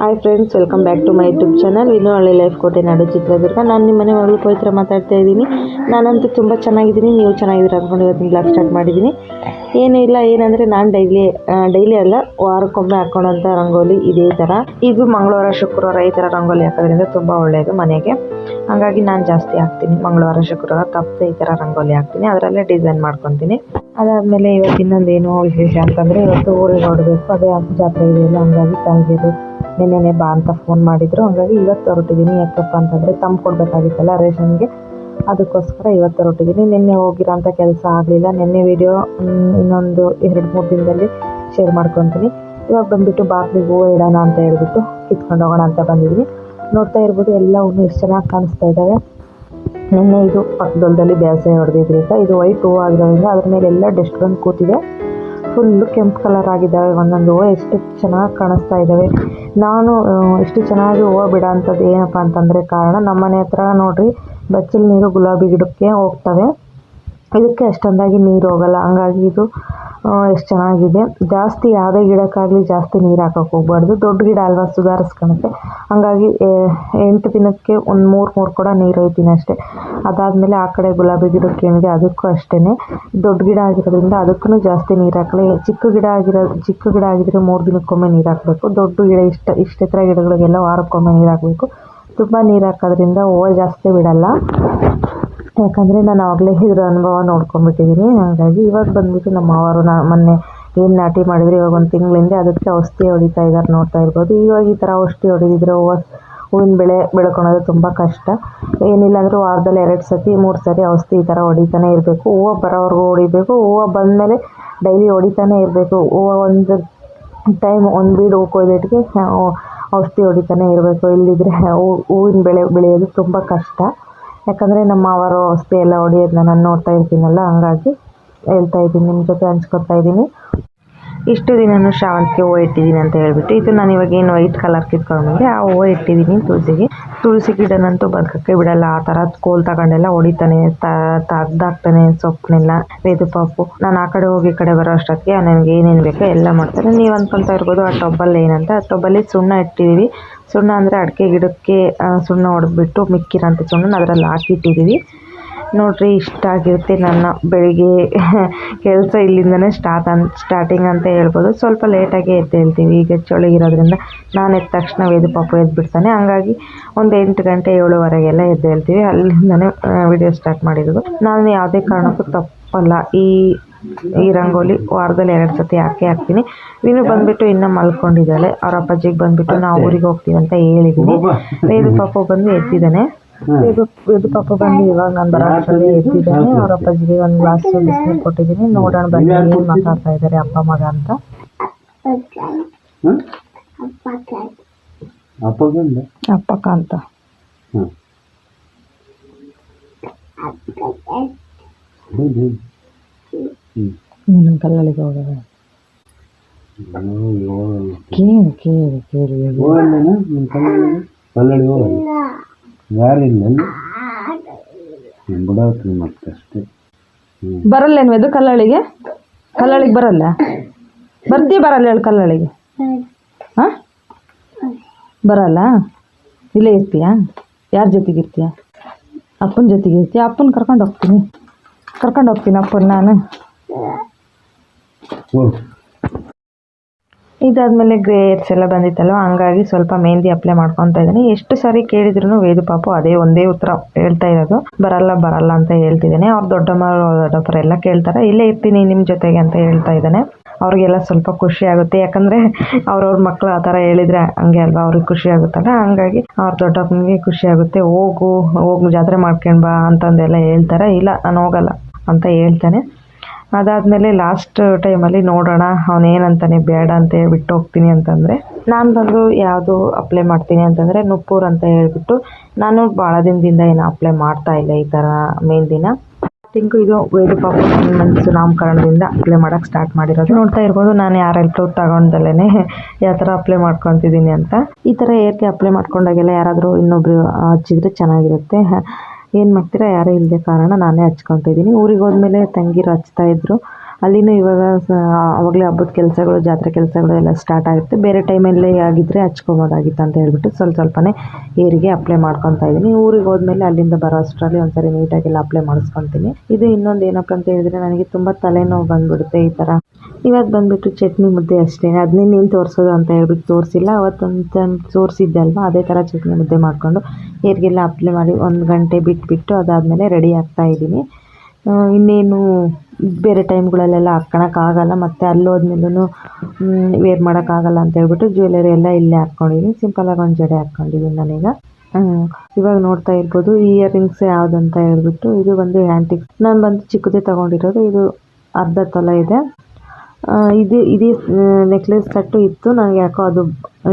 Hi friends welcome back to my YouTube channel ಇನ್ನೂ ಹಳ್ಳಿ life ಕೋಟೆ ನಾಡು ಚಿತ್ರದುರ್ಗ. ನಾನು ನಿಮ್ಮ ಮನೆ ಮಗಳು ಪವಿತ್ರ ಮಾತಾಡ್ತಾ ಇದ್ದೀನಿ. ನಾನಂತೂ ತುಂಬ ಚೆನ್ನಾಗಿದ್ದೀನಿ. ನೀವು ಚೆನ್ನಾಗಿದ್ದೀರ ಅಂದ್ಕೊಂಡು ಇವತ್ತಿನ ಬ್ಲಾಗ್ ಸ್ಟಾರ್ಟ್ ಮಾಡಿದ್ದೀನಿ. ಏನೂ ಇಲ್ಲ, ಏನಂದರೆ ನಾನು ಡೈಲಿ ಡೈಲಿ ಅಲ್ಲ, ವಾರಕ್ಕೊಮ್ಮೆ ಹಾಕ್ಕೊಳ್ಳೋಂಥ ರಂಗೋಲಿ ಇದೇ ಥರ ಇದು ಮಂಗಳವಾರ, ಶುಕ್ರವಾರ ಈ ಥರ ರಂಗೋಲಿ ಹಾಕೋದ್ರಿಂದ ತುಂಬ ಒಳ್ಳೆಯದು ಮನೆಗೆ. ಹಾಗಾಗಿ ನಾನು ಜಾಸ್ತಿ ಹಾಕ್ತೀನಿ. ಮಂಗಳವಾರ, ಶುಕ್ರವಾರ ತಪ್ಪದೆ ಈ ಥರ ರಂಗೋಲಿ ಹಾಕ್ತೀನಿ. ಅದರಲ್ಲೇ ಡಿಸೈನ್ ಮಾಡ್ಕೊತೀನಿ. ಅದಾದಮೇಲೆ ಇವತ್ತು ಇನ್ನೊಂದು ಏನು ವಿಶೇಷ ಅಂತಂದರೆ ಇವತ್ತು ಊರಿಗೆ ಹೊರಡಬೇಕು. ಅದೇ ಜಾತ್ರೆ ಇದೆಯಲ್ಲ, ಹಂಗಾಗಿ ತಂಗಿರು ನಿನ್ನೆನೆ ಬಾ ಅಂತ ಫೋನ್ ಮಾಡಿದ್ರು. ಹಾಗಾಗಿ ಇವತ್ತು ಹೊರಟಿದ್ದೀನಿ. ಯಾಕಪ್ಪ ಅಂತಂದರೆ ತಂಪು ಕೊಡಬೇಕಾಗಿತ್ತಲ್ಲ ರೇಷನ್ಗೆ. ಅದಕ್ಕೋಸ್ಕರ ಇವತ್ತು ಹೊರಟಿದ್ದೀನಿ. ನಿನ್ನೆ ಹೋಗಿರೋಂಥ ಕೆಲಸ ಆಗಲಿಲ್ಲ. ನಿನ್ನೆ ವಿಡಿಯೋ ಇನ್ನೊಂದು ಎರಡು, ಮೂರು ದಿನದಲ್ಲಿ ಶೇರ್ ಮಾಡ್ಕೊತೀನಿ. ಇವಾಗ ಬಂದುಬಿಟ್ಟು ಬಾಗಿಲಿಗೆ ಹೂವು ಇಡೋಣ ಅಂತ ಹೇಳ್ಬಿಟ್ಟು ಕಿತ್ಕೊಂಡು ಹೋಗೋಣ ಅಂತ ಬಂದಿದ್ದೀನಿ. ನೋಡ್ತಾ ಇರ್ಬೋದು ಎಲ್ಲವನ್ನು ಎಷ್ಟು ಚೆನ್ನಾಗಿ ಕಾಣಿಸ್ತಾ ಇದ್ದಾವೆ. ನಿನ್ನೆ ಇದು ಪಕ್ಕದೊಲದಲ್ಲಿ ಬೇಸಾಯ ಹೊಡೆದಿದ್ರಿಂದ ಇದು ವೈಟ್ ಹೂವು ಆಗಿರೋದ್ರಿಂದ ಅದ್ರ ಮೇಲೆ ಎಲ್ಲ ಡಸ್ಟ್ ಬಂದು ಕೂತಿದೆ. ಫುಲ್ಲು ಕೆಂಪು ಕಲರ್ ಆಗಿದ್ದಾವೆ. ಒಂದೊಂದು ಹೂವು ಎಷ್ಟು ಚೆನ್ನಾಗಿ ಕಾಣಿಸ್ತಾ ಇದ್ದಾವೆ. ನಾನು ಎಷ್ಟು ಚೆನ್ನಾಗಿ ಹೂವು ಬಿಡೋ ಅಂಥದ್ದು ಏನಪ್ಪ ಅಂತಂದರೆ ಕಾರಣ ನಮ್ಮ ಮನೆ ಹತ್ರ ನೋಡಿರಿ ಬಚ್ಚಲು ನೀರು ಗುಲಾಬಿ ಗಿಡಕ್ಕೆ ಹೋಗ್ತವೆ. ಇದಕ್ಕೆ ಅಷ್ಟೊಂದಾಗಿ ನೀರು ಹೋಗಲ್ಲ. ಹಂಗಾಗಿ ಇದು ಎಷ್ಟು ಚೆನ್ನಾಗಿದೆ. ಜಾಸ್ತಿ ಯಾವುದೇ ಗಿಡಕ್ಕಾಗಲಿ ಜಾಸ್ತಿ ನೀರು ಹಾಕೋಕೆ ಹೋಗ್ಬಾರ್ದು. ದೊಡ್ಡ ಗಿಡ ಅಲ್ವಾ ಸುಧಾರಿಸ್ಕೊಳುತ್ತೆ ಹಂಗಾಗಿ ಎಂಟು ದಿನಕ್ಕೆ ಒಂದು ಮೂರು ಮೂರು ಕೂಡ ನೀರು ಹೋಯ್ತೀನಿ ಅಷ್ಟೇ. ಅದಾದಮೇಲೆ ಆ ಕಡೆ ಗುಲಾಬಿ ಗಿಡಕ್ಕೆ ಏನಿದೆ ಅದಕ್ಕೂ ಅಷ್ಟೇ ದೊಡ್ಡ ಗಿಡ ಆಗಿರೋದ್ರಿಂದ ಅದಕ್ಕೂ ಜಾಸ್ತಿ ನೀರು ಹಾಕಲ್ಲ ಚಿಕ್ಕ ಗಿಡ ಆಗಿರೋ, ಚಿಕ್ಕ ಗಿಡ ಆಗಿದ್ರೆ ಮೂರು ದಿನಕ್ಕೊಮ್ಮೆ ನೀರು ಹಾಕಬೇಕು. ದೊಡ್ಡ ಗಿಡ ಇಷ್ಟ ಇಷ್ಟೆತ್ತರ ಗಿಡಗಳಿಗೆಲ್ಲ ವಾರಕ್ಕೊಮ್ಮೆ ನೀರು ಹಾಕಬೇಕು. ತುಂಬ ನೀರು ಹಾಕೋದ್ರಿಂದ ಹೂವು ಜಾಸ್ತಿ ಬಿಡಲ್ಲ. ಯಾಕಂದರೆ ನಾನು ಆಗಲೇ ಇದ್ರ ಅನುಭವ ನೋಡ್ಕೊಂಡ್ಬಿಟ್ಟಿದ್ದೀನಿ ಹಾಗಾಗಿ ಇವಾಗ ಬಂದ್ಬಿಟ್ಟು ನಮ್ಮ ಅವರು ನಾ ಮೊನ್ನೆ ಏನು ನಾಟಿ ಮಾಡಿದ್ರು, ಇವಾಗ ಒಂದು ತಿಂಗಳಿಂದ ಅದಕ್ಕೆ ಔಷಧಿ ಹೊಡಿತಾ ಇದ್ದಾರೆ ನೋಡ್ತಾ ಇರ್ಬೋದು. ಇವಾಗ ಈ ಥರ ಔಷಧಿ ಹೊಡೆದಿದ್ರೆ ಹೂವು, ಹೂವಿನ ಬೆಳೆ ಬೆಳ್ಕೊಳೋದು ತುಂಬ ಕಷ್ಟ. ಏನಿಲ್ಲ ಅಂದರೂ ವಾರದಲ್ಲಿ ಎರಡು ಸತಿ, ಮೂರು ಸರಿ ಔಷಧಿ ಈ ಥರ ಹೊಡಿತಾನೆ ಇರಬೇಕು. ಹೂವು ಬರೋವರೆಗೂ ಹೊಡಿಬೇಕು. ಹೂವು ಬಂದಮೇಲೆ ಡೈಲಿ ಹೊಡಿತಾನೆ ಇರಬೇಕು. ಹೂವು ಒಂದು ಟೈಮ್ ಒಂದು ಬೀಡು ಹೂ ಕೊಯ್ದಿಟ್ಟಿಗೆ ಔಷಧಿ ಹೊಡಿತಾನೆ ಇರಬೇಕು. ಇಲ್ಲದಿದ್ರೆ ಹೂವು ಹೂವಿನ ಬೆಳೆ ಬೆಳೆಯೋದು ತುಂಬ ಕಷ್ಟ. ಯಾಕಂದರೆ ನಮ್ಮ ಅವರು ಔಷಧಿ ಎಲ್ಲ ಹೊಡಿಯೋದನ್ನ ನಾನು ನೋಡ್ತಾ ಇರ್ತೀನಲ್ಲ, ಹಂಗಾಗಿ ಹೇಳ್ತಾ ಇದ್ದೀನಿ ನಿಮ್ಮ ಜೊತೆ ಹಂಚ್ಕೊತಾ ಇದ್ದೀನಿ. ಇಷ್ಟು ದಿನನೂ ಶಾವಂತಿಗೆ ಹೂವು ಇಟ್ಟಿದ್ದೀನಿ ಅಂತ ಹೇಳ್ಬಿಟ್ಟು, ಇದು ನಾನು ಇವಾಗ ಏನು ವೈಟ್ ಕಲರ್ ಕಿತ್ಕೊಂಡ್ಬಂದೆ, ಆ ಹೂವು ಇಟ್ಟಿದ್ದೀನಿ ತುಳಸಿಗೆ. ತುಳಸಿ ಗಿಡನಂತೂ ಬದುಕಕ್ಕೆ ಬಿಡಲ್ಲ, ಆ ಥರ ಕೋಲ್ ತಗೊಂಡೆಲ್ಲ ಹೊಡಿತಾನೆ ತಗ್ದಾಕ್ತಾನೆ ಸೊಪ್ಪನ್ನೆಲ್ಲ ವೇದು ಪಾಪು. ನಾನು ಆ ಕಡೆ ಹೋಗಿ ಈ ಕಡೆ ಬರೋ ಅಷ್ಟೊತ್ತಿಗೆ ನನಗೆ ಏನೇನು ಬೇಕೋ ಎಲ್ಲ ಮಾಡ್ತಾರೆ. ನೀವು ಅಂದ್ಕೊತಾ ಇರ್ಬೋದು, ಆ ಟೊಬ್ಬಲ್ಲಿ ಏನಂತ ಆ ಟೊಬ್ಬಲ್ಲಿ ಸುಣ್ಣ ಇಟ್ಟಿದ್ದೀವಿ. ಸುಣ್ಣ ಅಂದರೆ ಅಡಿಕೆ ಗಿಡಕ್ಕೆ ಸುಣ್ಣ ಹೊಡೆದ್ಬಿಟ್ಟು ಮಿಕ್ಕಿರೋಂಥ ಸುಣ್ಣನ ಅದರಲ್ಲಿ ಹಾಕಿಟ್ಟಿದ್ದೀವಿ. ನೋಡಿರಿ, ಇಷ್ಟ ಆಗಿರುತ್ತೆ ನನ್ನ ಬೆಳಿಗ್ಗೆ ಕೆಲಸ ಇಲ್ಲಿಂದನೇ ಸ್ಟಾರ್ಟ್ ಅನ್ ಸ್ಟಾರ್ಟಿಂಗ್ ಅಂತ ಹೇಳ್ಬೋದು. ಸ್ವಲ್ಪ ಲೇಟಾಗಿ ಎದ್ದು ಹೇಳ್ತೀವಿ. ಈಗ ಚಳಿ ಇರೋದ್ರಿಂದ ನಾನು ಎದ್ದ ತಕ್ಷಣ ವೇದು ಪಾಪ ಎದ್ದು ಬಿಡ್ತಾನೆ ಹಂಗಾಗಿ ಒಂದು ಎಂಟು ಗಂಟೆ ಏಳುವರೆಗೆಲ್ಲ ಎದ್ದು ಹೇಳ್ತೀವಿ. ಅಲ್ಲಿಂದನೇ ವಿಡಿಯೋ ಸ್ಟಾರ್ಟ್ ಮಾಡಿರೋದು. ನಾನು ಯಾವುದೇ ಕಾರಣಕ್ಕೂ ತಪ್ಪಲ್ಲ. ಈ ಈ ರಂಗೋಲಿ ವಾರದಲ್ಲಿ ಎರಡು ಸತಿ ಹಾಕಿ ಹಾಕ್ತೀನಿ. ವಿನು ಬಂದ್ಬಿಟ್ಟು ಇನ್ನೂ ಮಲ್ಕೊಂಡಿದ್ದಾಳೆ. ಅವ್ರ ಅಪ್ಪಾಜಿಗೆ ಬಂದ್ಬಿಟ್ಟು ನಾವು ಊರಿಗೆ ಹೋಗ್ತೀವಿ ಅಂತ ಹೇಳಿದ್ದೀನಿ ವೇದು ಪಾಪ ಬಂದು ಎದ್ದಿದ್ದಾನೆ. ವೇದು ವೇದು ಪಾಪು ಬಂದು ಇವಾಗ ನಾನು ಬರೋ ಅಷ್ಟರಲ್ಲಿ ಎದ್ದಿದ್ದಾನೆ. ಅವ್ರ ಅಪ್ಪಾಜಿಗೆ ಒಂದು ಗ್ಲಾಸ್ ಬಿಸಿನೀರು ಕೊಟ್ಟಿದ್ದೀನಿ. ನೋಡೋಣ ಬನ್ನಿ ಏನು ಮಾತಾಡ್ತಾ ಇದ್ದಾರೆ ಅಪ್ಪ ಮಗ ಅಂತ. ಅಪ್ಪಕ್ಕ ಅಂತ ಹ್ಮ್. ಹ್ಮ್. ಹ್ಮ್ ಹ್ಮ್ ನೀನು ಕಲ್ಲಳಿಗೆ ಹೋಗೋದು ಕೇಳು ಕೇಳು ಕೇಳು ಹೋಗಲ್ಲ? ಯಾರಿಲ್ಲ ಅಲ್ಲಿ? ನಾನು ಬಿಡಾಕ್ತೀನಿ ಮತ್ತೆ ಅಷ್ಟೇ. ಬರಲ್ಲೇನು ಇದು ಕಲ್ಲಳಿಗೆ ಕಲ್ಲಳಿಗೆ ಬರಲ್ಲ? ಬರ್ತಿ ಬರಲ್ಲ ಹೇಳು ಕಲ್ಲಳಿಗೆ ಹಾಂ? ಬರಲ್ಲ? ಇಲ್ಲೇ ಇರ್ತೀಯಾ? ಯಾರ ಜೊತೆಗೆ ಇರ್ತೀಯ? ಅಪ್ಪನ ಜೊತೆಗೆ ಇರ್ತೀಯ? ಅಪ್ಪನ ಕರ್ಕೊಂಡು ಹೋಗ್ತೀನಿ. ಕರ್ಕೊಂಡು ಹೋಗ್ತೀನಿ ಅಪ್ಪನ ನಾನು. ಇದಾದ್ಮೇಲೆ ಗ್ರೇ ಏರ್ಸ್ ಎಲ್ಲ ಬಂದಿತ್ತಲ್ವ? ಹಂಗಾಗಿ ಸ್ವಲ್ಪ ಮೆಹಂದಿ ಅಪ್ಲೈ ಮಾಡ್ಕೊತಾ ಇದ್ದೀನಿ. ಎಷ್ಟು ಸಾರಿ ಕೇಳಿದ್ರು ವೇದು ಪಾಪು ಅದೇ ಒಂದೇ ಉತ್ತರ ಹೇಳ್ತಾ ಇರೋದು. ಬರಲ್ಲ ಬರಲ್ಲ ಅಂತ ಹೇಳ್ತಿದ್ದಾನೆ. ಅವ್ರ ದೊಡ್ಡಮ್ಮ ದೊಡ್ಡಪ್ಪರ ಎಲ್ಲ ಕೇಳ್ತಾರೆ. ಇಲ್ಲೇ ಇರ್ತೀನಿ ನಿಮ್ಮ ಜೊತೆಗೆ ಅಂತ ಹೇಳ್ತಾ ಇದ್ದಾನೆ. ಅವ್ರಿಗೆಲ್ಲ ಸ್ವಲ್ಪ ಖುಷಿ ಆಗುತ್ತೆ. ಯಾಕಂದ್ರೆ ಅವ್ರವ್ರ ಮಕ್ಕಳು ಆ ಥರ ಹೇಳಿದ್ರೆ ಹಂಗೆ ಅಲ್ವಾ? ಅವ್ರಿಗೆ ಖುಷಿ ಆಗುತ್ತಲ್ಲ? ಹಂಗಾಗಿ ಅವ್ರ ದೊಡ್ಡಪ್ಪನಿಗೆ ಖುಷಿ ಆಗುತ್ತೆ. ಹೋಗು ಹೋಗು ಜಾತ್ರೆ ಮಾಡ್ಕೊಂಡು ಬಾ ಅಂತಂದೆಲ್ಲ ಹೇಳ್ತಾರೆ. ಇಲ್ಲ, ನಾನು ಹೋಗಲ್ಲ ಅಂತ ಹೇಳ್ತಾನೆ. ಅದಾದಮೇಲೆ ಲಾಸ್ಟ್ ಟೈಮಲ್ಲಿ ನೋಡೋಣ ಅವನೇನಂತಾನೆ ಬೇಡ ಅಂತ ಹೇಳ್ಬಿಟ್ಟು ಹೋಗ್ತೀನಿ ಅಂತಂದರೆ, ನಾನು ಬಂದು ಯಾವುದು ಅಪ್ಲೈ ಮಾಡ್ತೀನಿ ಅಂತಂದರೆ ನುಪ್ಪೂರ್ ಅಂತ ಹೇಳ್ಬಿಟ್ಟು ನಾನು ಭಾಳ ದಿನದಿಂದ ಏನು ಅಪ್ಲೈ ಮಾಡ್ತಾ ಇಲ್ಲ ಈ ಥರ ದಿನ. ಥಿಂಕ್ ಇದು ವೇದ ಪಾಪ ನಾಮಕರಣದಿಂದ ಅಪ್ಲೈ ಮಾಡೋಕೆ ಸ್ಟಾರ್ಟ್ ಮಾಡಿರೋದು. ನೋಡ್ತಾ ಇರ್ಬೋದು, ನಾನು ಯಾರ ಹೆಲ್ಪ್ ತಗೊಂಡಲ್ಲೇ ಯಾವ ಥರ ಅಪ್ಲೈ ಮಾಡ್ಕೊತಿದ್ದೀನಿ ಅಂತ. ಈ ಥರ ಏರ್ಗೆ ಅಪ್ಲೈ ಮಾಡ್ಕೊಂಡಾಗೆಲ್ಲ ಯಾರಾದರೂ ಇನ್ನೊಬ್ರು ಹಚ್ಚಿದ್ರೆ ಚೆನ್ನಾಗಿರುತ್ತೆ. ಏನು ಮಾಡ್ತೀರಾ? ಯಾರೂ ಇಲ್ಲದೆ ಕಾರಣ ನಾನೇ ಹಚ್ಕೊತಿದ್ದೀನಿ ಊರಿಗೆ ಹೋದ್ಮೇಲೆ ತಂಗಿರು ಹಚ್ತಾ ಇದ್ರು. ಅಲ್ಲಿನೂ ಇವಾಗ ಆವಾಗಲೇ ಹಬ್ಬದ ಕೆಲಸಗಳು, ಜಾತ್ರೆ ಕೆಲಸಗಳು ಎಲ್ಲ ಸ್ಟಾರ್ಟ್ ಆಗುತ್ತೆ. ಬೇರೆ ಟೈಮಲ್ಲೇ ಆಗಿದ್ದರೆ ಹಚ್ಕೊಬೋದಾಗಿತ್ತು ಅಂತ ಹೇಳ್ಬಿಟ್ಟು ಸ್ವಲ್ಪ ಸ್ವಲ್ಪನೇ ಏರಿಗೆ ಅಪ್ಲೈ ಮಾಡ್ಕೊತಾ ಇದ್ದೀನಿ. ಊರಿಗೆ ಹೋದ್ಮೇಲೆ ಅಲ್ಲಿಂದ ಬರೋ ಅಷ್ಟರಲ್ಲಿ ಒಂದ್ಸರಿ ನೀಟಾಗೆಲ್ಲ ಅಪ್ಲೈ ಮಾಡಿಸ್ಕೊತೀನಿ. ಇದು ಇನ್ನೊಂದು ಏನಪ್ಪ ಅಂತ ಹೇಳಿದ್ರೆ ನನಗೆ ತುಂಬ ತಲೆನೋವು ಬಂದ್ಬಿಡುತ್ತೆ ಈ ಥರ ಇವತ್ತು ಬಂದುಬಿಟ್ಟು ಚಟ್ನಿ ಮುದ್ದೆ ಅಷ್ಟೇ. ಅದನ್ನೇ ನೀನು ತೋರಿಸೋದು ಅಂತ ಹೇಳ್ಬಿಟ್ಟು ತೋರಿಸಿಲ್ಲ. ಅವತ್ತೊಂದು ತೋರಿಸಿದ್ದೆ ಅಲ್ವಾ ಅದೇ ಥರ ಚಟ್ನಿ ಮುದ್ದೆ ಮಾಡಿಕೊಂಡು ಹೇರಿಗೆಲ್ಲ ಅಪ್ಲೈ ಮಾಡಿ ಒಂದು ಗಂಟೆ ಬಿಟ್ಬಿಟ್ಟು ಅದಾದಮೇಲೆ ರೆಡಿ ಆಗ್ತಾ ಇದ್ದೀನಿ. ಇನ್ನೇನು ಬೇರೆ ಟೈಮ್ಗಳಲ್ಲೆಲ್ಲ ಹಾಕ್ಕೊಳಕ್ಕಾಗಲ್ಲ. ಮತ್ತು ಅಲ್ಲೋದ್ಮೇಲೂ ವೇರ್ ಮಾಡೋಕ್ಕಾಗಲ್ಲ ಅಂತ ಹೇಳ್ಬಿಟ್ಟು ಜ್ಯುವೆಲರಿ ಎಲ್ಲ ಇಲ್ಲೇ ಹಾಕ್ಕೊಂಡಿದ್ದೀನಿ ಸಿಂಪಲಾಗಿ ಒಂದು ಜಡೆ ಹಾಕ್ಕೊಂಡಿದ್ದೀನಿ ನಾನೀಗ. ಇವಾಗ ನೋಡ್ತಾ ಇರ್ಬೋದು. ಇಯರ್ ಇಯರಿಂಗ್ಸ್ ಅಂತ ಹೇಳ್ಬಿಟ್ಟು ಇದು ಬಂದು ಆ್ಯಂಟಿಕ್ ನಾನು ಬಂದು ಚಿಕ್ಕದೇ ತಗೊಂಡಿರೋದು. ಇದು ಅರ್ಧ ತೊಲ ಇದೆ. ಇದು, ಇದೇ ನೆಕ್ಲೆಸ್ ಸೆಟ್ಟು ಇತ್ತು. ನನಗೆ ಯಾಕೋ ಅದು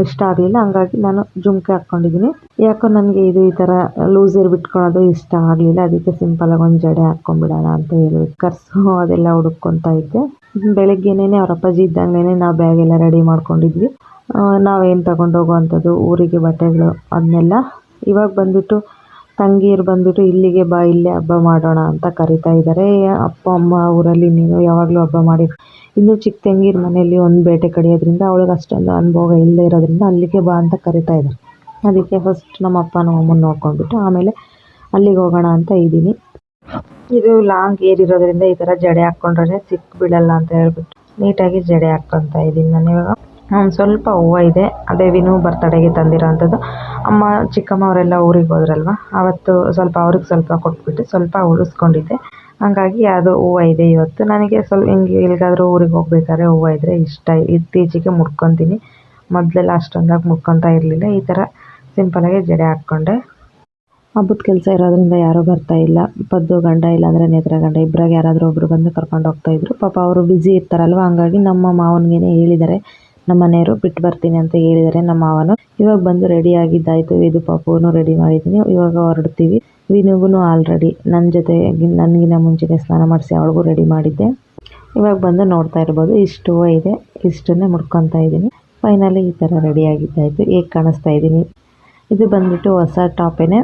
ಇಷ್ಟ ಆಗಲಿಲ್ಲ. ಹಂಗಾಗಿ ನಾನು ಜುಮ್ಕೆ ಹಾಕ್ಕೊಂಡಿದ್ದೀನಿ. ಯಾಕೋ ನನಗೆ ಇದು ಈ ಥರ ಲೂಸರ್ ಬಿಟ್ಕೊಳೋದು ಇಷ್ಟ ಆಗಲಿಲ್ಲ. ಅದಕ್ಕೆ ಸಿಂಪಲಾಗಿ ಒಂದು ಜಡೆ ಹಾಕ್ಕೊಂಡ್ಬಿಡೋಣ ಅಂತ ಹೇಳಿ ಕರ್ಸು. ಅದೆಲ್ಲ ಹುಡುಕ್ಕೊತಾ ಇದ್ದೆ. ಬೆಳಗ್ಗೆನೇ ಅವ್ರ ಅಪ್ಪಾಜಿ ಇದ್ದಂಗೆ ನಾವು ಬ್ಯಾಗ್ ಎಲ್ಲ ರೆಡಿ ಮಾಡ್ಕೊಂಡಿದ್ವಿ. ನಾವೇನು ತಗೊಂಡು ಹೋಗುವಂಥದ್ದು? ಊರಿಗೆ ಬಟ್ಟೆಗಳು, ಅದನ್ನೆಲ್ಲ ಇವಾಗ ಬಂದ್ಬಿಟ್ಟು ತಂಗಿಯರು ಬಂದ್ಬಿಟ್ಟು, ಇಲ್ಲಿಗೆ ಬಾ, ಇಲ್ಲೇ ಹಬ್ಬ ಮಾಡೋಣ ಅಂತ ಕರಿತಾ ಇದ್ದಾರೆ ಅಪ್ಪ, ಅಮ್ಮ ಊರಲ್ಲಿ ನೀನು ಯಾವಾಗಲೂ ಹಬ್ಬ ಮಾಡಿ. ಇನ್ನು ಚಿಕ್ಕ ತಂಗಿರ ಮನೆಯಲ್ಲಿ ಒಂದು ಬೇಟೆ ಕಡಿಯೋದ್ರಿಂದ ಅವಳಿಗೆ ಅಷ್ಟೊಂದು ಅನುಭವ ಇಲ್ಲದೆ ಇರೋದ್ರಿಂದ ಅಲ್ಲಿಗೆ ಬಾ ಅಂತ ಕರಿತಾ ಇದ್ದಾರೆ ಅದಕ್ಕೆ ಫಸ್ಟ್ ನಮ್ಮ ಅಪ್ಪ ನಮ್ಮ ಅಮ್ಮನ ನೋಡ್ಕೊಂಡ್ಬಿಟ್ಟು, ಆಮೇಲೆ ಅಲ್ಲಿಗೆ ಹೋಗೋಣ ಅಂತ ಇದ್ದೀನಿ. ಇದು ಲಾಂಗ್ ಏರ್ ಇರೋದ್ರಿಂದ ಈ ಥರ ಜಡೆ ಹಾಕ್ಕೊಂಡ್ರೆ ಸಿಕ್ ಬಿಡಲ್ಲ ಅಂತ ಹೇಳ್ಬಿಟ್ಟು ನೀಟಾಗಿ ಜಡೆ ಹಾಕ್ಕೊತಾ ಇದ್ದೀನಿ ನಾನು ಇವಾಗ. ಒಂದು ಸ್ವಲ್ಪ ಹೂವು ಇದೆ. ಅದೇ ವಿನು ಬರ್ತಡೆಗೆ ತಂದಿರೋವಂಥದ್ದು ಅಮ್ಮ, ಚಿಕ್ಕಮ್ಮ ಅವರೆಲ್ಲ ಊರಿಗೆ ಹೋದ್ರಲ್ವ? ಅವತ್ತು ಸ್ವಲ್ಪ ಅವ್ರಿಗೆ ಸ್ವಲ್ಪ ಕೊಟ್ಬಿಟ್ಟು ಸ್ವಲ್ಪ ಉಳಿಸ್ಕೊಂಡಿದ್ದೆ. ಹಂಗಾಗಿ ಅದು ಹೂವು ಇದೆ ಇವತ್ತು. ನನಗೆ ಸ್ವಲ್ಪ ಹಿಂಗೆ ಎಲ್ಲಿಗಾದ್ರೂ ಊರಿಗೆ ಹೋಗ್ಬೇಕಾದ್ರೆ ಹೂವು ಇದ್ದರೆ ಇಷ್ಟ. ಇತ್ತೀಚೆಗೆ ಮುಡ್ಕೊತೀನಿ. ಮೊದಲೆಲ್ಲ ಅಷ್ಟೊಂದಾಗಿ ಮುಡ್ಕೊತಾ ಇರಲಿಲ್ಲ. ಈ ಥರ ಸಿಂಪಲಾಗಿ ಜಡೆ ಹಾಕ್ಕೊಂಡೆ. ಹಬ್ಬದ ಕೆಲಸ ಇರೋದ್ರಿಂದ ಯಾರೂ ಬರ್ತಾ ಇಲ್ಲ. ಪದ್ದು ಗಂಡ ಇಲ್ಲಾಂದರೆ ನೇತ್ರ ಗಂಡ. ಇಬ್ಬರಾಗ ಯಾರಾದರೂ ಒಬ್ರು ಬಂದು ಕರ್ಕೊಂಡು ಹೋಗ್ತಾ ಇದ್ರು. ಪಾಪ ಅವರು ಬ್ಯುಸಿ ಇರ್ತಾರಲ್ವ? ಹಂಗಾಗಿ ನಮ್ಮ ಮಾವನಿಗೆ ಹೇಳಿದ್ದಾರೆ. ನಮ್ಮ ಮನೆಯವರು ಬಿಟ್ಟು ಬರ್ತೀನಿ ಅಂತ ಹೇಳಿದ್ದಾರೆ ನಮ್ಮ ಮಾವನು, ಇವಾಗ ಬಂದು ರೆಡಿ ಆಗಿದ್ದಾಯಿತು, ಇದು ಪಾಪುನು ರೆಡಿ ಮಾಡಿದ್ದೀನಿ, ಇವಾಗ ಹೊರಡ್ತೀವಿ ವಿನುಗೂ ಆಲ್ರೆಡಿ ನನ್ನ ಜೊತೆ ನನಗಿನ ಮುಂಚೆನೇ ಸ್ನಾನ ಮಾಡಿಸಿ ಅವಳಿಗೂ ರೆಡಿ ಮಾಡಿದ್ದೆ. ಇವಾಗ ಬಂದು ನೋಡ್ತಾ ಇರ್ಬೋದು, ಇಷ್ಟು ಇದೆ, ಇಷ್ಟನ್ನೇ ಮುಡ್ಕೊತಾ ಇದ್ದೀನಿ ಫೈನಲಿ ಈ ಥರ ರೆಡಿ ಆಗಿದ್ದಾಯಿತು, ಹೇಗೆ ಕಾಣಿಸ್ತಾ ಇದ್ದೀನಿ? ಇದು ಬಂದ್ಬಿಟ್ಟು ಹೊಸ ಟಾಪೇನೆ.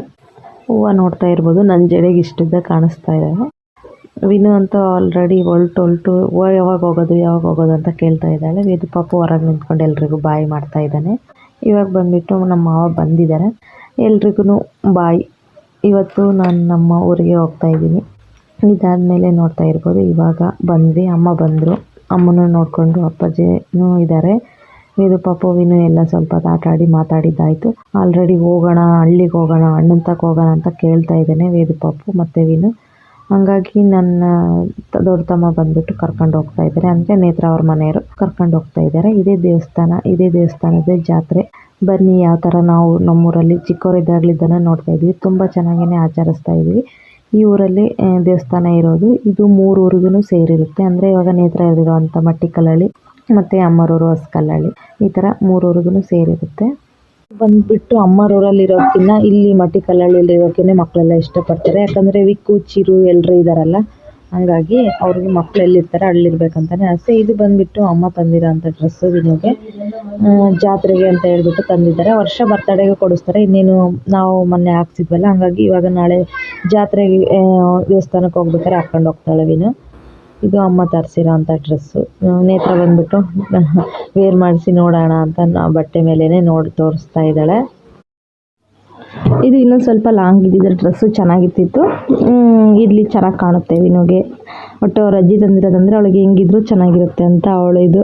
ಹೂವು ನೋಡ್ತಾ ಇರ್ಬೋದು ನನ್ನ ಜಡೆಗೆ ಇಷ್ಟದ ಕಾಣಿಸ್ತಾ ಇದ್ದಾವೆ ವಿನು ಅಂತೂ ಆಲ್ರೆಡಿ ಹೊಲ್ಟು ಹೊಲ್ಟು ಯಾವಾಗ ಹೋಗೋದು ಯಾವಾಗ ಹೋಗೋದು ಅಂತ ಕೇಳ್ತಾ ಇದ್ದಾಳೆ. ವೇದು ಪಾಪು ಹೊರಗೆ ನಿಂತ್ಕೊಂಡು ಎಲ್ರಿಗೂ ಬಾಯಿ ಮಾಡ್ತಾ ಇದ್ದಾನೆ. ಇವಾಗ ಬಂದ್ಬಿಟ್ಟು ನಮ್ಮ ಮಾವ ಬಂದಿದ್ದಾರೆ. ಎಲ್ರಿಗೂ ಬಾಯಿ. ಇವತ್ತು ನಾನು ನಮ್ಮ ಊರಿಗೆ ಹೋಗ್ತಾ ಇದ್ದೀನಿ. ಇದಾದಮೇಲೆ ನೋಡ್ತಾ ಇರ್ಬೋದು, ಇವಾಗ ಬಂದ್ವಿ, ಅಮ್ಮ ಬಂದರು. ಅಮ್ಮನೂ ನೋಡಿಕೊಂಡು ಅಪ್ಪಾಜಿನೂ ಇದ್ದಾರೆ. ವೇದು ಪಾಪ ವಿನು ಎಲ್ಲ ಸ್ವಲ್ಪ ಆಟಾಡಿ ಮಾತಾಡಿದ್ದಾಯಿತು. ಆಲ್ರೆಡಿ ಹೋಗೋಣ, ಹಳ್ಳಿಗೆ ಹೋಗೋಣ, ಅಣ್ಣನ ಹೋಗೋಣ ಅಂತ ಕೇಳ್ತಾ ಇದ್ದಾನೆ ವೇದು ಪಾಪು ಮತ್ತು ವಿನು. ಹಂಗಾಗಿ ನನ್ನ ದೊಡ್ಡ ತಮ್ಮ ಬಂದ್ಬಿಟ್ಟು ಕರ್ಕೊಂಡು ಹೋಗ್ತಾ ಇದ್ದಾರೆ. ಅಂದ್ರೆ ನೇತ್ರ ಅವ್ರ ಮನೆಯವರು ಕರ್ಕೊಂಡು ಹೋಗ್ತಾ ಇದ್ದಾರೆ. ಇದೇ ದೇವಸ್ಥಾನ, ಇದೇ ದೇವಸ್ಥಾನದ ಜಾತ್ರೆ. ಬನ್ನಿ, ಯಾವ ಥರ ನಾವು ನಮ್ಮೂರಲ್ಲಿ ಚಿಕ್ಕವರಿದ್ದಾಗಲಿದ್ದನ್ನು ನೋಡ್ತಾ ಇದ್ದೀವಿ. ತುಂಬ ಚೆನ್ನಾಗಿನೇ ಆಚರಿಸ್ತಾ ಇದ್ದೀವಿ. ಈ ಊರಲ್ಲಿ ದೇವಸ್ಥಾನ ಇರೋದು ಇದು ಮೂರು ಊರಿಗೂ ಸೇರಿರುತ್ತೆ. ಅಂದರೆ ಇವಾಗ ನೇತ್ರ ಇರೋವಂಥ ಮಟ್ಟಿಕಲ್ಲಳ್ಳಿ, ಮತ್ತು ಅಮ್ಮರೂರು ಹೊಸಕಲ್ಲಳ್ಳಿ. ಈ ಥರ ಊರಿಗೂ ಸೇರಿರುತ್ತೆ. ಬಂದ್ಬಿಟ್ಟು ಅಮ್ಮ ಅಮ್ಮರೂರಲ್ಲಿ ಇರೋದಕ್ಕಿಂತ ಇಲ್ಲಿ ಮಟ್ಟಿಕಲ್ಲಳ್ಳಿಯಲ್ಲಿ ಇರೋದಕ್ಕೆ ಮಕ್ಕಳೆಲ್ಲ ಇಷ್ಟಪಡ್ತಾರೆ. ಯಾಕಂದರೆ ವಿಕ್ಕು, ಚಿರು ಎಲ್ಲರೂ ಇದ್ದಾರಲ್ಲ ಹಂಗಾಗಿ ಅವ್ರಿಗೆ ಮಕ್ಳು ಎಲ್ಲಿರ್ತಾರೆ ಅಲ್ಲಿರ್ಬೇಕಂತಾನೆ ಆಸೆ. ಇದು ಬಂದ್ಬಿಟ್ಟು ಅಮ್ಮ ತಂದಿರೋ ಅಂತ ಡ್ರೆಸ್ಸು ವಿನುಗೆ ಜಾತ್ರೆಗೆ ಅಂತ ಹೇಳ್ಬಿಟ್ಟು ತಂದಿದ್ದಾರೆ. ವರ್ಷ ಬರ್ತಡೆಗೆ ಕೊಡಿಸ್ತಾರೆ. ಇನ್ನೇನು ನಾವು ಮೊನ್ನೆ ಹಾಕ್ಸಿದ್ವಲ್ಲ ಹಂಗಾಗಿ ಇವಾಗ ನಾಳೆ ಜಾತ್ರೆಗೆ ದೇವಸ್ಥಾನಕ್ಕೆ ಹೋಗ್ಬೇಕಾದ್ರೆ ಹಾಕ್ಕೊಂಡು ಹೋಗ್ತಾಳೆ ವಿನು. ಇದು ಅಮ್ಮ ತರಿಸಿರೋ ಅಂಥ ಡ್ರೆಸ್ಸು ನೇತ್ರ ಬಂದ್ಬಿಟ್ಟು ವೇರ್ ಮಾಡಿಸಿ ನೋಡೋಣ ಅಂತ ನಾ ಬಟ್ಟೆ ಮೇಲೇ ನೋಡಿ ತೋರಿಸ್ತಾ ಇದ್ದಾಳೆ. ಇದು ಇನ್ನೊಂದು ಸ್ವಲ್ಪ ಲಾಂಗ್ ಇದ್ದಿದ್ರೆ ಡ್ರೆಸ್ಸು ಚೆನ್ನಾಗಿರ್ತಿತ್ತು. ಇಲ್ಲಿ ಚೆನ್ನಾಗಿ ಕಾಣುತ್ತೆ ವಿನುಗೆ. ಒಟ್ಟು ಅವ್ರ ಅಜ್ಜಿ ತಂದಿರೋದಂದರೆ ಅವಳಿಗೆ ಹೆಂಗಿದ್ರು ಚೆನ್ನಾಗಿರುತ್ತೆ ಅಂತ ಅವಳು ಇದು.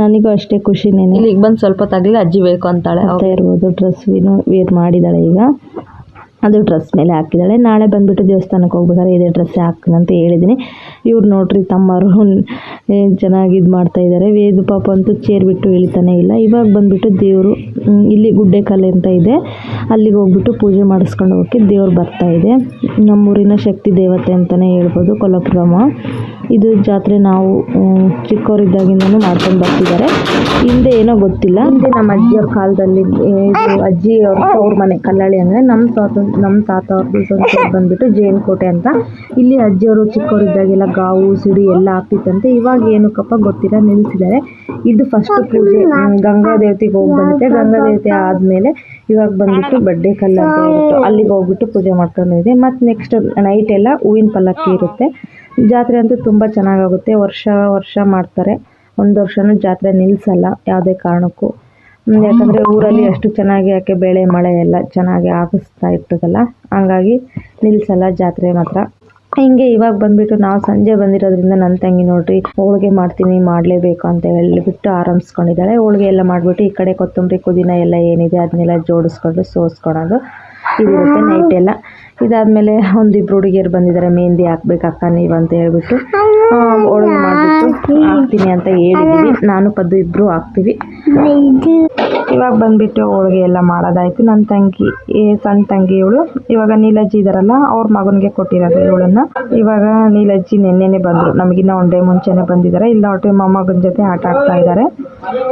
ನನಗೂ ಅಷ್ಟೇ ಖುಷಿನೇನೆ. ಇಲ್ಲಿಗೆ ಬಂದು ಸ್ವಲ್ಪ ತಗಲಿ ಅಜ್ಜಿ ಬೇಕು ಅಂತಾಳೆ. ಅಂತ ಇರ್ಬೋದು ಡ್ರೆಸ್ ವಿನು ವೇರ್ ಮಾಡಿದ್ದಾಳೆ ಈಗ. ಅದು ಡ್ರೆಸ್ ಮೇಲೆ ಹಾಕಿದ್ದಾಳೆ. ನಾಳೆ ಬಂದುಬಿಟ್ಟು ದೇವಸ್ಥಾನಕ್ಕೆ ಹೋಗ್ಬೇಕಾದ್ರೆ ಇದೇ ಡ್ರೆಸ್ ಹಾಕ್ತೀನಿ ಹೇಳಿದ್ದೀನಿ. ಇವ್ರು ನೋಡ್ರಿ ತಮ್ಮರು ಚೆನ್ನಾಗಿ ಇದು ಮಾಡ್ತಾ ಇದ್ದಾರೆ ವೇದು ಪಾಪ ಅಂತೂ ಚೇರ್ ಬಿಟ್ಟು ಇಳಿತಾನೆ ಇಲ್ಲ. ಇವಾಗ ಬಂದುಬಿಟ್ಟು ದೇವರು ಇಲ್ಲಿ ಗುಡ್ಡೆಕಲ್ಲು ಅಂತ ಇದೆ. ಅಲ್ಲಿಗೆ ಹೋಗ್ಬಿಟ್ಟು ಪೂಜೆ ಮಾಡಿಸ್ಕೊಂಡು ಹೋಗೋಕ್ಕೆ ದೇವ್ರು ಬರ್ತಾ ಇದೆ. ನಮ್ಮೂರಿನ ಶಕ್ತಿ ದೇವತೆ ಅಂತಲೇ ಹೇಳ್ಬೋದು ಕೊಲ್ಲಾಪುರಮ್ಮ ಇದು ಜಾತ್ರೆ ನಾವು ಚಿಕ್ಕವರಿದ್ದಾಗಿಂದನೂ ಮಾಡ್ಕೊಂಡು ಬರ್ತಿದ್ದಾರೆ. ಹಿಂದೆ ಏನೋ ಗೊತ್ತಿಲ್ಲ. ಹಿಂದೆ ನಮ್ಮ ಅಜ್ಜಿಯವ್ರ ಕಾಲದಲ್ಲಿ ಅಜ್ಜಿ ಅವ್ರ ಮನೆ ಕಲ್ಲಳ್ಳಿ ಅಂದರೆ ನಮ್ಮ ತಾತ ನಮ್ಮ ತಾತ ಅವ್ರದ್ದು ಸ್ವಂತ ಬಂದ್ಬಿಟ್ಟು ಜೇನ್ ಕೋಟೆ ಅಂತ. ಇಲ್ಲಿ ಅಜ್ಜಿಯವರು ಚಿಕ್ಕವರಿದ್ದಾಗೆಲ್ಲ ಗಾವು, ಸಿಡಿ ಎಲ್ಲ ಆಗ್ತಿತ್ತಂತೆ. ಇವಾಗ ಏನಕ್ಕಪ್ಪ ಗೊತ್ತಿಲ್ಲ ನಿಲ್ಲಿಸಿದ್ದಾರೆ ಇದು ಫಸ್ಟ್ ಪೂಜೆ. ಗಂಗಾ ದೇವತೆಗೆ ಹೋಗಿ ಬಂದಿದೆ. ಗಂಗಾ ದೇವತೆ ಆದಮೇಲೆ ಇವಾಗ ಬಂದ್ಬಿಟ್ಟು ಬಡ್ಡೆ ಕಲ್ಲು ಅಂತ ಅಲ್ಲಿಗೆ ಹೋಗ್ಬಿಟ್ಟು ಪೂಜೆ ಮಾಡ್ಕೊಂಡಿದೆ ಮತ್ತು ನೆಕ್ಸ್ಟ್ ನೈಟ್ ಎಲ್ಲ ಹೂವಿನ ಪಲ್ಲಕ್ಕಿ ಇರುತ್ತೆ. ಜಾತ್ರೆ ಅಂತೂ ತುಂಬ ಚೆನ್ನಾಗಾಗುತ್ತೆ ವರ್ಷ ವರ್ಷ ಮಾಡ್ತಾರೆ. ಒಂದು ವರ್ಷನೂ ಜಾತ್ರೆ ನಿಲ್ಲಿಸಲ್ಲ ಯಾವುದೇ ಕಾರಣಕ್ಕೂ. ಯಾಕಂದರೆ ಊರಲ್ಲಿ ಅಷ್ಟು ಚೆನ್ನಾಗಿ ಯಾಕೆ ಬೆಳೆ ಮಳೆ ಎಲ್ಲ ಚೆನ್ನಾಗಿ ಆಗಿಸ್ತಾ ಇರ್ತದಲ್ಲ ಹಂಗಾಗಿ ನಿಲ್ಲಿಸಲ್ಲ ಜಾತ್ರೆ ಮಾತ್ರ. ಹಿಂಗೆ ಇವಾಗ ಬಂದ್ಬಿಟ್ಟು ನಾವು ಸಂಜೆ ಬಂದಿರೋದ್ರಿಂದ ನನ್ನ ತಂಗಿ ನೋಡ್ರಿ ಹೋಳಿಗೆ ಮಾಡ್ತೀನಿ ಮಾಡಲೇಬೇಕು ಅಂತ ಹೇಳಿಬಿಟ್ಟು ಆರಂಭಿಸ್ಕೊಂಡಿದ್ದಾಳೆ. ಹೋಳಿಗೆ ಎಲ್ಲ ಮಾಡಿಬಿಟ್ಟು ಈ ಕಡೆ ಕೊತ್ತಂಬರಿ ಪುದೀನ ಎಲ್ಲ ಏನಿದೆ ಅದನ್ನೆಲ್ಲ ಜೋಡಿಸ್ಕೊಂಡು ಸೋಸ್ಕೊಳೋದು ಇದಿರುತ್ತೆ ನೈಟ್ ಎಲ್ಲ. ಇದಾದಮೇಲೆ ಒಂದಿಬ್ರು ಹುಡುಗಿಯರು ಬಂದಿದ್ದಾರೆ. ಮೆಹಂದಿ ಹಾಕ್ಬೇಕು ನೀವು ಅಂತ ಹೇಳ್ಬಿಟ್ಟು ಹೋಳಿಗೆ ಮಾಡಿಬಿಟ್ಟು ಹಾಕ್ತೀನಿ ಅಂತ ಹೇಳಿದ್ದೀವಿ ನಾನು, ಪದ್ದು ಇಬ್ಬರು ಹಾಕ್ತೀವಿ. ಇವಾಗ ಬಂದ್ಬಿಟ್ಟು ಹೋಳಿಗೆ ಎಲ್ಲ ಮಾಡೋದಾಯ್ತು. ನನ್ನ ತಂಗಿ ಸಣ್ಣ ತಂಗಿ ಇವಳು ಇವಾಗ ನೀಲಜ್ಜಿ ಇದಾರಲ್ಲ, ಅವ್ರ ಮಗನಿಗೆ ಕೊಟ್ಟಿರೋದು ಇವಳನ್ನ. ಇವಾಗ ನೀಲಜ್ಜಿ ನಿನ್ನೆನೆ ಬಂದರು. ನಮಗಿನ್ನ ಒನ್ ಡೇ ಮುಂಚೆನೆ ಬಂದಿದ್ದಾರೆ. ಇಲ್ಲ ಒಟ್ಟು ಮೊಮ್ಮಗನ ಜೊತೆ ಆಟ ಆಡ್ತಾ ಇದ್ದಾರೆ.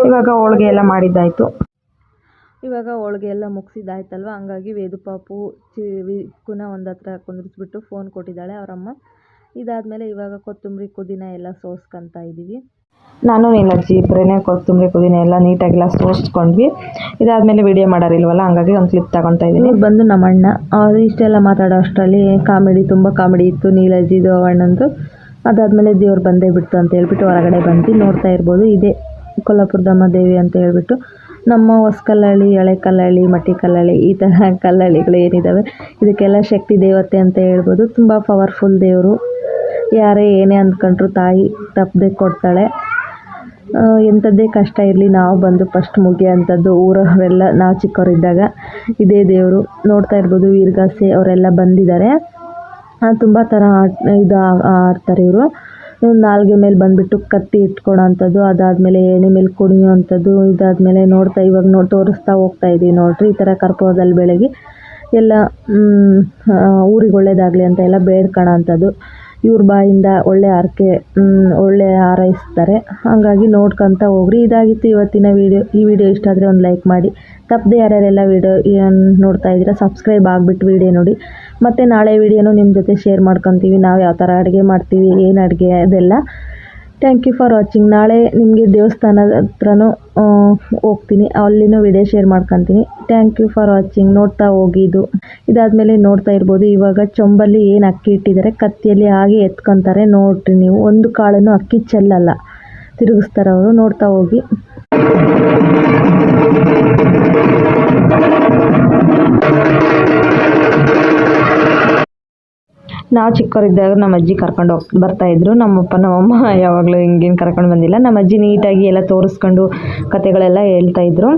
ಇವಾಗ ಹೋಳಿಗೆ ಎಲ್ಲ ಮಾಡಿದ್ದಾಯ್ತು. ಇವಾಗ ಹೋಳ್ಗೆ ಎಲ್ಲ ಮುಗಿಸಿದ್ದಾಯ್ತಲ್ವ? ಹಂಗಾಗಿ ವೇದುಪಾಪು ಚಿ ವಿಕ್ಕುನ ಒಂದು ಹತ್ರ ಕುಂದಿರಿಸ್ಬಿಟ್ಟು ಫೋನ್ ಕೊಟ್ಟಿದ್ದಾಳೆ ಅವರಮ್ಮ. ಇದಾದಮೇಲೆ ಇವಾಗ ಕೊತ್ತಂಬರಿ ಪುದೀನ ಎಲ್ಲ ಸೋಸ್ಕೊಂತ ಇದ್ದೀವಿ ನಾನು ನೀಲಜ್ಜಿ ಇಬ್ಬರೇ ಕೊತ್ತಂಬರಿ ಪುದೀನ ಎಲ್ಲ ನೀಟಾಗೆಲ್ಲ ಸೋಸ್ಕೊಂಡ್ವಿ. ಇದಾದಮೇಲೆ ವಿಡಿಯೋ ಮಾಡೋರಿಲ್ವಲ್ಲ, ಹಂಗಾಗಿ ಒಂದು ಕ್ಲಿಪ್ ತಗೊತಾ ಇದ್ದೀನಿ ಬಂದು ನಮ್ಮ ಅಣ್ಣ, ಅವ್ರು ಇಷ್ಟೆಲ್ಲ ಮಾತಾಡೋ ಅಷ್ಟರಲ್ಲಿ ಕಾಮಿಡಿ, ತುಂಬ ಕಾಮಿಡಿ ಇತ್ತು ನೀಲಜ್ಜಿದು ಅವಣ್ಣಂದು ಅದಾದಮೇಲೆ ದೇವ್ರು ಬಂದೇ ಬಿಡ್ತು ಅಂತ ಹೇಳ್ಬಿಟ್ಟು ಹೊರಗಡೆ ಬಂದು ನೋಡ್ತಾ ಇರ್ಬೋದು. ಇದೇ ಕೊಲ್ಲಾಪುರದಮ್ಮ ದೇವಿ ಅಂತ ಹೇಳ್ಬಿಟ್ಟು ನಮ್ಮ ಹೊಸಕಲ್ಲಹಳ್ಳಿ ಹಳೆ ಕಲ್ಲಳ್ಳಿ, ಮಟ್ಟಿ ಕಲ್ಲಳ್ಳಿ ಈ ಥರ ಕಲ್ಲಳ್ಳಿಗಳು ಏನಿದ್ದಾವೆ ಇದಕ್ಕೆಲ್ಲ ಶಕ್ತಿ ದೇವತೆ ಅಂತ ಹೇಳ್ಬೋದು. ತುಂಬ ಪವರ್ಫುಲ್ ದೇವರು. ಯಾರೇ ಏನೇ ಅಂದ್ಕೊಂಡ್ರು ತಾಯಿ ತಪ್ಪದೆ ಕೊಡ್ತಾಳೆ. ಎಂಥದ್ದೇ ಕಷ್ಟ ಇರಲಿ, ನಾವು ಬಂದು ಫಸ್ಟ್ ಮುಗಿಯೋಂಥದ್ದು ಊರವರೆಲ್ಲ, ನಾವು ಚಿಕ್ಕವರಿದ್ದಾಗ ಇದೇ ದೇವರು. ನೋಡ್ತಾ ಇರ್ಬೋದು ವೀರಗಾಸೆ ಅವರೆಲ್ಲ ಬಂದಿದ್ದಾರೆ. ತುಂಬ ಥರ ಆಟ ಇದು ಆಡ್ತಾರೆ ಇವರು. ನಾಲ್ಗೆ ಮೇಲೆ ಬಂದುಬಿಟ್ಟು ಕತ್ತಿ ಇಟ್ಕೊಳೋ ಅಂಥದ್ದು ಅದಾದಮೇಲೆ ಎಣ್ಣೆ ಮೇಲೆ ಕುಣಿಯೋ ಅಂಥದ್ದು ಇದಾದಮೇಲೆ ನೋಡ್ತಾ ಇವಾಗ ನೋಡಿ ತೋರಿಸ್ತಾ ಹೋಗ್ತಾ ಇದ್ದೀವಿ ನೋಡಿರಿ, ಈ ಥರ ಕರ್ಪೂರದಲ್ಲಿ ಬೆಳಗ್ಗೆ. ಎಲ್ಲ ಊರಿಗೆ ಒಳ್ಳೆಯದಾಗಲಿ ಅಂತ ಎಲ್ಲ ಬೇಡ್ಕೊಳೋ ಅಂಥದ್ದು ಇವ್ರ ಬಾಯಿಂದ ಒಳ್ಳೆ ಹರಕೆ ಒಳ್ಳೆ ಹಾರೈಸ್ತಾರೆ. ಹಾಗಾಗಿ ನೋಡ್ಕೊಳ್ತಾ ಹೋಗ್ರಿ. ಇದಾಗಿತ್ತು ಇವತ್ತಿನ ವೀಡಿಯೋ. ಈ ವಿಡಿಯೋ ಇಷ್ಟ ಆದರೆ ಒಂದು ಲೈಕ್ ಮಾಡಿ. ತಪ್ಪದೆ ಯಾರ್ಯಾರೆಲ್ಲ ವೀಡಿಯೋ ನೋಡ್ತಾ ಇದ್ದೀರಾ ಸಬ್ಸ್ಕ್ರೈಬ್ ಆಗಿಬಿಟ್ಟು ವೀಡಿಯೋ ನೋಡಿ. ಮತ್ತು ನಾಳೆ ವೀಡಿಯೋನು ನಿಮ್ಮ ಜೊತೆ ಶೇರ್ ಮಾಡ್ಕೊತೀವಿ. ನಾವು ಯಾವ ಥರ ಅಡುಗೆ ಮಾಡ್ತೀವಿ, ಏನು ಅಡುಗೆ ಅದೆಲ್ಲ. ಥ್ಯಾಂಕ್ ಯು ಫಾರ್ ವಾಚಿಂಗ್ ನಾಳೆ ನಿಮಗೆ ದೇವಸ್ಥಾನದ ಹತ್ರನೂ ಹೋಗ್ತೀನಿ. ಅಲ್ಲಿನೂ ವಿಡಿಯೋ ಶೇರ್ ಮಾಡ್ಕೊತೀನಿ. ಥ್ಯಾಂಕ್ ಯು ಫಾರ್ ವಾಚಿಂಗ್ ನೋಡ್ತಾ ಹೋಗಿ ಇದು. ಇದಾದಮೇಲೆ ನೋಡ್ತಾ ಇರ್ಬೋದು. ಇವಾಗ ಚೊಂಬಲ್ಲಿ ಏನು ಅಕ್ಕಿ ಇಟ್ಟಿದ್ದಾರೆ, ಕತ್ತಿಯಲ್ಲಿ ಹಾಗೆ ಎತ್ಕೊತಾರೆ. ನೋಡ್ರಿ ನೀವು. ಒಂದು ಕಾಳನ್ನು ಅಕ್ಕಿ ಚೆಲ್ಲಲ್ಲ. ತಿರುಗಿಸ್ತಾರೆ ಅವರು ನೋಡ್ತಾ ಹೋಗಿ. ನಾವು ಚಿಕ್ಕವರಿದ್ದಾಗ ನಮ್ಮ ಅಜ್ಜಿ ಕರ್ಕೊಂಡು ಹೋಗ್ ಬರ್ತಾಯಿದ್ರು ನಮ್ಮಪ್ಪ, ನಮ್ಮಮ್ಮ ಯಾವಾಗಲೂ ಹಿಂಗೇನು ಕರ್ಕೊಂಡು ಬಂದಿಲ್ಲ. ನಮ್ಮ ಅಜ್ಜಿ ನೀಟಾಗಿ ಎಲ್ಲ ತೋರಿಸ್ಕೊಂಡು ಕತೆಗಳೆಲ್ಲ ಹೇಳ್ತಾ ಇದ್ರು.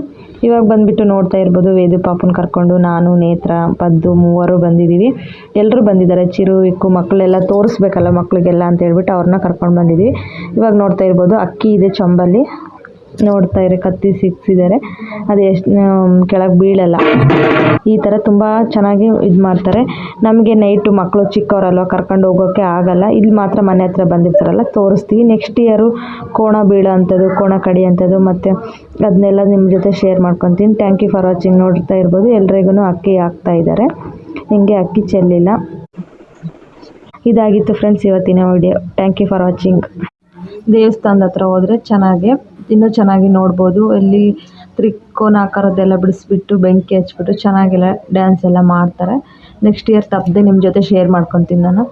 ಇವಾಗ ಬಂದುಬಿಟ್ಟು ನೋಡ್ತಾ ಇರ್ಬೋದು, ವೇದು ಪಾಪನ ಕರ್ಕೊಂಡು ನಾನು, ನೇತ್ರ, ಪದ್ದು ಮೂವರು ಬಂದಿದ್ದೀವಿ ಎಲ್ಲರೂ ಬಂದಿದ್ದಾರೆ. ಚಿರು ಇಕ್ಕು ಮಕ್ಕಳೆಲ್ಲ ತೋರಿಸ್ಬೇಕಲ್ಲ ಮಕ್ಕಳಿಗೆಲ್ಲ ಅಂತ ಹೇಳ್ಬಿಟ್ಟು ಅವ್ರನ್ನ ಕರ್ಕೊಂಡು ಬಂದಿದ್ದೀವಿ ಇವಾಗ ನೋಡ್ತಾ ಇರ್ಬೋದು, ಅಕ್ಕಿ ಇದೆ ಚೊಂಬಲ್ಲಿ. ನೋಡ್ತಾ ಇರಿ ಕತ್ತಿ ಸಿಕ್ಸಿದ್ದಾರೆ. ಅದು ಎಷ್ಟು ಕೆಳಗೆ ಬೀಳಲ್ಲ. ಈ ಥರ ತುಂಬ ಚೆನ್ನಾಗಿ ಇದು ಮಾಡ್ತಾರೆ. ನಮಗೆ ನೈಟು ಮಕ್ಕಳು ಚಿಕ್ಕವರಲ್ವ, ಕರ್ಕೊಂಡು ಹೋಗೋಕ್ಕೆ ಆಗಲ್ಲ. ಇಲ್ಲಿ ಮಾತ್ರ ಮನೆ ಹತ್ರ ಬಂದಿರ್ತಾರಲ್ಲ, ತೋರಿಸ್ತೀವಿ. ನೆಕ್ಸ್ಟ್ ಇಯರು ಕೋಣ ಬೀಳೋ ಅಂಥದ್ದು ಕೋಣ ಕಡಿಯೋಂಥದ್ದು, ಮತ್ತು ಅದನ್ನೆಲ್ಲ ನಿಮ್ಮ ಜೊತೆ ಶೇರ್ ಮಾಡ್ಕೊತೀನಿ. ಥ್ಯಾಂಕ್ ಯು ಫಾರ್ ವಾಚಿಂಗ್ ನೋಡ್ತಾ ಇರ್ಬೋದು. ಎಲ್ರಿಗೂ ಅಕ್ಕಿ ಹಾಕ್ತಾ ಇದ್ದಾರೆ. ಹಿಂಗೆ ಅಕ್ಕಿ ಚೆಲ್ಲಿಲ್ಲ. ಇದಾಗಿತ್ತು ಫ್ರೆಂಡ್ಸ್ ಇವತ್ತಿನ video thank you for watching ದೇವಸ್ಥಾನದ ಹತ್ರ ಹೋದರೆ ಚೆನ್ನಾಗಿ ಇನ್ನೂ ಚೆನ್ನಾಗಿ ನೋಡ್ಬೋದು. ಇಲ್ಲಿ ತ್ರಿಕೋನ ಆಕಾರದ್ದೆಲ್ಲ ಬಿಡಿಸ್ಬಿಟ್ಟು, ಬೆಂಕಿ ಹಚ್ಬಿಟ್ಟು ಚೆನ್ನಾಗೆಲ್ಲ ಡ್ಯಾನ್ಸ್ ಎಲ್ಲ ಮಾಡ್ತಾರೆ. ನೆಕ್ಸ್ಟ್ ಇಯರ್ ತಪ್ಪದೆ ನಿಮ್ಮ ಜೊತೆ ಶೇರ್ ಮಾಡ್ಕೊತೀನಿ ನಾನು.